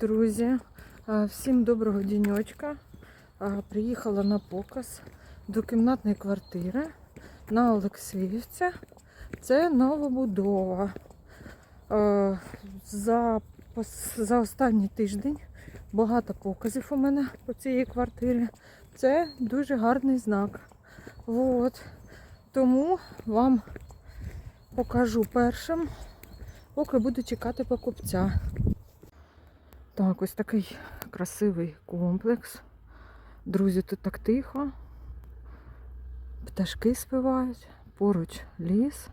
Друзі, е, всім доброго діньочка. Е, Приїхала на показ до кімнатної квартири на Олексіївці. Це новобудова. Е, За, за останній тиждень багато показів у мене по цій квартирі. Це дуже гарний знак. От. Тому вам покажу першим, поки буду чекати покупця. Так, ось такий красивий комплекс. Друзі, тут так тихо. Пташки співають, поруч ліс.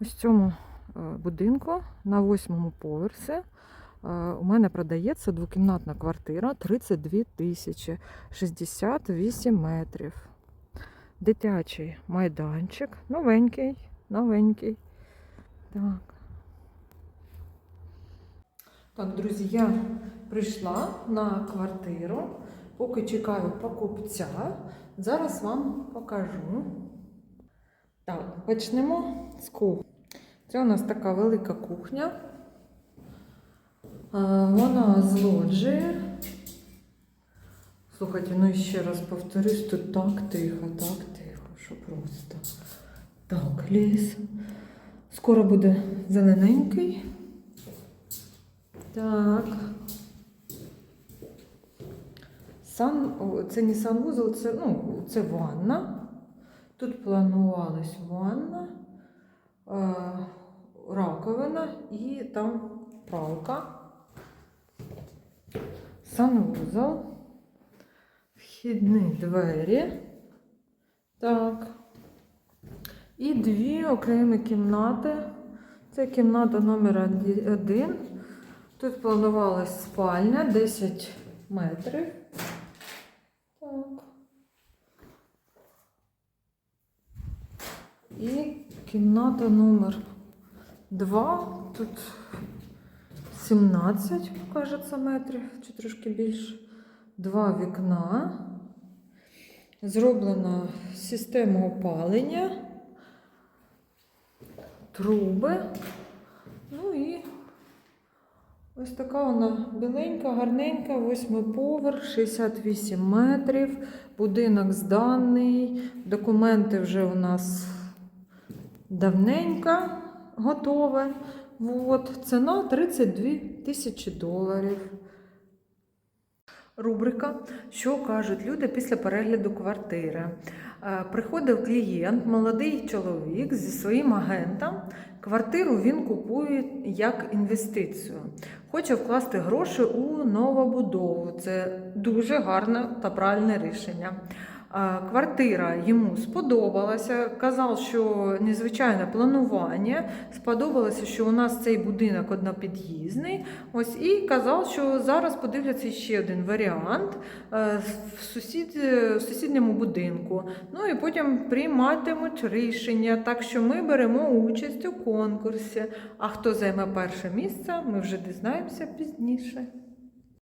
Ось в цьому е, будинку на восьмому поверсі е, у мене продається двокімнатна квартира 32 тисячі 68 метрів. Дитячий майданчик, новенький, новенький. Так. Так, друзі, я прийшла на квартиру, поки чекаю покупця. Зараз вам покажу. Так, почнемо з кухні. Це у нас така велика кухня. Вона з лоджії. Слухайте, ну ще раз повторюсь, тут так тихо, так тихо, що просто. Так, ліс. Скоро буде зелененький. Так. Сан, це не санвузол, це, ну, це ванна. Тут планувалась ванна, раковина і там пралка. Санвузол. Вхідні двері. Так. І дві окремі кімнати. Це кімната номер один. Тут планувалась спальня 10 метрів. Так. І кімната номер 2. Тут 17, кажеться, метрів, чи трошки більше. Два вікна. Зроблена система опалення, труби. Ну і Ось така вона біленька, гарненька, восьмий поверх, 68 метрів. Будинок зданий. Документи вже у нас давненько готові. От. Ціна 32 тисячі доларів. Рубрика, що кажуть люди після перегляду квартири. Е, Приходив клієнт, молодий чоловік зі своїм агентом. Квартиру він купує як інвестицію. Хоче вкласти гроші у новобудову. Це дуже гарне та правильне рішення. Квартира йому сподобалася. Казав, що незвичайне планування. Сподобалося, що у нас цей будинок однопід'їзний. Ось і казав, що зараз подивляться ще один варіант е, в, сусід, в сусідньому будинку. Ну і потім прийматимуть рішення. Так що ми беремо участь у конкурсі. А хто займе перше місце, ми вже дізнаємося пізніше.